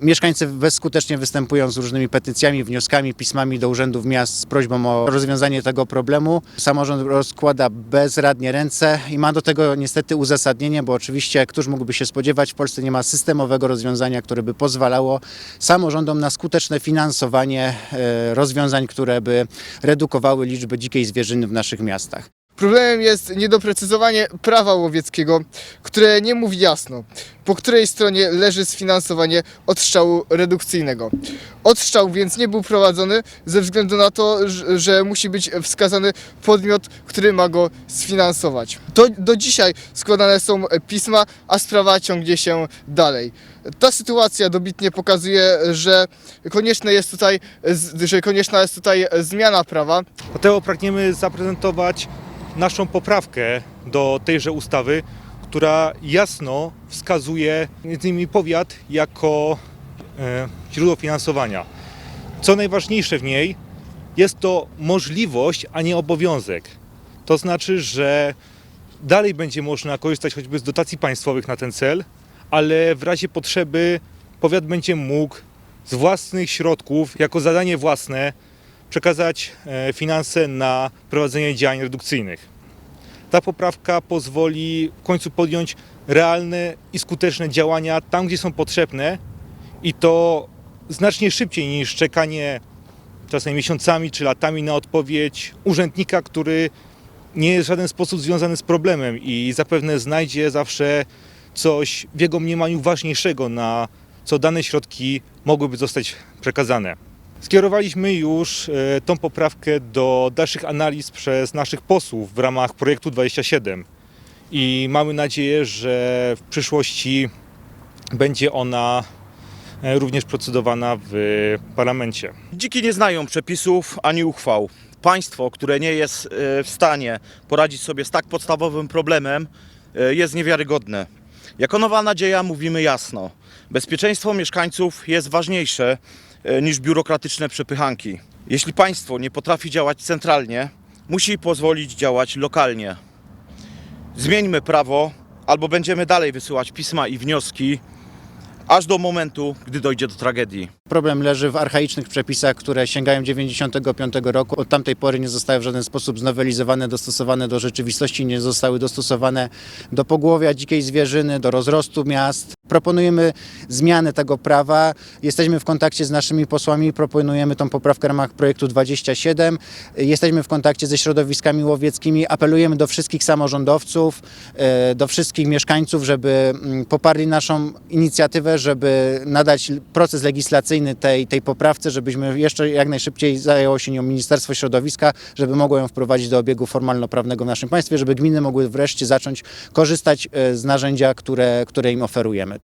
Mieszkańcy bezskutecznie występują z różnymi petycjami, wnioskami, pismami do urzędów miast z prośbą o rozwiązanie tego problemu. Samorząd rozkłada bezradnie ręce i ma do tego niestety uzasadnienie, bo oczywiście któż mógłby się spodziewać, w Polsce nie ma systemowego rozwiązania, które by pozwalało samorządom na skuteczne finansowanie e, rozwiązań, które by redukowały liczbę dzikiej zwierzyny w naszych miastach. Problemem jest niedoprecyzowanie prawa łowieckiego, które nie mówi jasno, po której stronie leży sfinansowanie odstrzału redukcyjnego. Odstrzał więc nie był prowadzony ze względu na to, że- musi być wskazany podmiot, który ma go sfinansować. Do, do dzisiaj składane są pisma, a sprawa ciągnie się dalej. Ta sytuacja dobitnie pokazuje, że konieczne jest tutaj, że konieczna jest tutaj zmiana prawa, Dlatego pragniemy zaprezentować naszą poprawkę do tejże ustawy, która jasno wskazuje innymi powiat jako e, źródło finansowania. Co najważniejsze w niej, jest to możliwość, a nie obowiązek. To znaczy, że dalej będzie można korzystać choćby z dotacji państwowych na ten cel, ale w razie potrzeby powiat będzie mógł z własnych środków, jako zadanie własne, przekazać e, finanse na prowadzenie działań redukcyjnych. Ta poprawka pozwoli w końcu podjąć realne i skuteczne działania tam, gdzie są potrzebne i to znacznie szybciej niż czekanie czasem miesiącami czy latami na odpowiedź urzędnika, który nie jest w żaden sposób związany z problemem i zapewne znajdzie zawsze coś w jego mniemaniu ważniejszego, na co dane środki mogłyby zostać przekazane. Skierowaliśmy już e, tą poprawkę do dalszych analiz przez naszych posłów w ramach projektu 27 i mamy nadzieję, że w przyszłości będzie ona e, również procedowana w parlamencie. Dziki nie znają przepisów ani uchwał. Państwo, które nie jest e, w stanie poradzić sobie z tak podstawowym problemem, jest niewiarygodne. Jako Nowa Nadzieja mówimy jasno: bezpieczeństwo mieszkańców jest ważniejsze niż biurokratyczne przepychanki. Jeśli państwo nie potrafi działać centralnie, musi pozwolić działać lokalnie. Zmieńmy prawo, albo będziemy dalej wysyłać pisma i wnioski, aż do momentu, gdy dojdzie do tragedii. Problem leży w archaicznych przepisach, które sięgają 95 roku. Od tamtej pory nie zostały w żaden sposób znowelizowane, dostosowane do rzeczywistości, nie zostały dostosowane do pogłowia dzikiej zwierzyny, do rozrostu miast. Proponujemy zmianę tego prawa. Jesteśmy w kontakcie z naszymi posłami, proponujemy tą poprawkę w ramach projektu 27. Jesteśmy w kontakcie ze środowiskami łowieckimi. Apelujemy do wszystkich samorządowców, e, do wszystkich mieszkańców, żeby mm, poparli naszą inicjatywę, żeby nadać proces legislacyjny tej, tej poprawce, żebyśmy jeszcze jak najszybciej zajęło się nią Ministerstwo Środowiska, żeby mogło ją wprowadzić do obiegu formalno-prawnego w naszym państwie, żeby gminy mogły wreszcie zacząć korzystać e, z narzędzia, które, które im oferujemy.